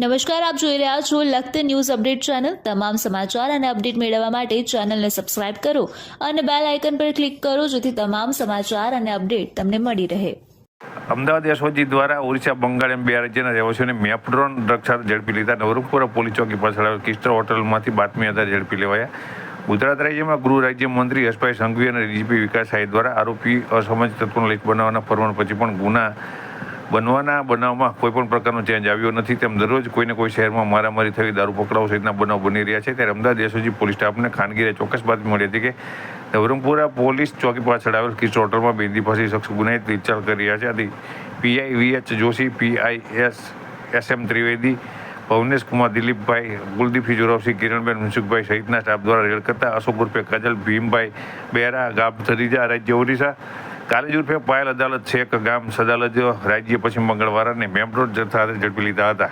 નમસ્કાર, આપ જોઈ રહ્યા છો લખત ન્યૂઝ અપડેટ ચેનલ. તમામ સમાચાર અને અપડેટ મેળવવા માટે ચેનલને સબસ્ક્રાઇબ કરો અને બેલ આઇકન પર ક્લિક કરો જેથી તમામ સમાચાર અને અપડેટ તમને મળી રહે. અમદાવાદ એસઓજી દ્વારા ઓરિસ્સા બંગાળ એમ બે રાજ્યના રહેવાસીઓને મેપડ્રોન ડ્રગ સાથે ઝડપી લીધા. નવરંગપુરા પોલીસ ચોકી પાછળ કિસ્ટર હોટલમાંથી બાતમી આધાર ઝડપી લેવાયા. ગુજરાત રાજ્યમાં ગૃહ રાજ્યમંત્રી હર્ષભાઈ સંઘવી અને ડીજીપી વિકાસ સાહેબ દ્વારા આરોપી અસમજ તત્વોનો લેખ બનાવવાના ફરમાન પછી પણ ગુના બનવાના બનાવમાં કોઈ પણ પ્રકારનો ચેન્જ આવ્યો નથી. તેમ દરરોજ કોઈને કોઈ શહેરમાં મારામારી થઈ દારૂ પકડાવ સહિતના બનાવ બની રહ્યા છે. ત્યારે અમદાવાદ એસઓજી પોલીસ સ્ટાફને ખાનગીરે ચોક્કસ બાતમી મળી હતી કે નવરંગપુરા પોલીસ ચોકી પાછળ આવેલ કિસ હોટલમાં બેંદી પાસે શખ્સ ગુનાહિત રીતચાલ કરી રહ્યા છે. આથી PI V H Joshi PI S S M Trivedi, Bhavnesh Kumar, Dilipbhai Kuldeep Joravsinh Kiranben Mansukhbhai સહિતના સ્ટાફ દ્વારા રેડ કરતા અશોક ઉર્ફે કાજલ, ભીમભાઈ બેરા ગાબ ધરીજા રાજ્ય ઓડિશા કાલેજ ઉર્ફે પાયલ અદાલત છેક ગામ સદાલજ. રાજ્ય પશ્ચિમ બંગાળ વાળાને મેમરોડ જથ્થા ઝડપી લીધા હતા.